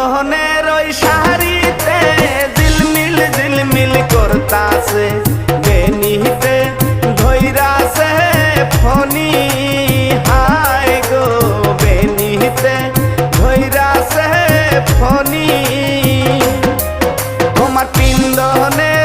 মোহনের ওই শাড়িতে ঝিলমিল ঝিলমিল করতাছে। বেনিতে ধৈরাছে ফনি হায় গো বেনিতে ধৈরাছে ফনি তোমার পিন্দনের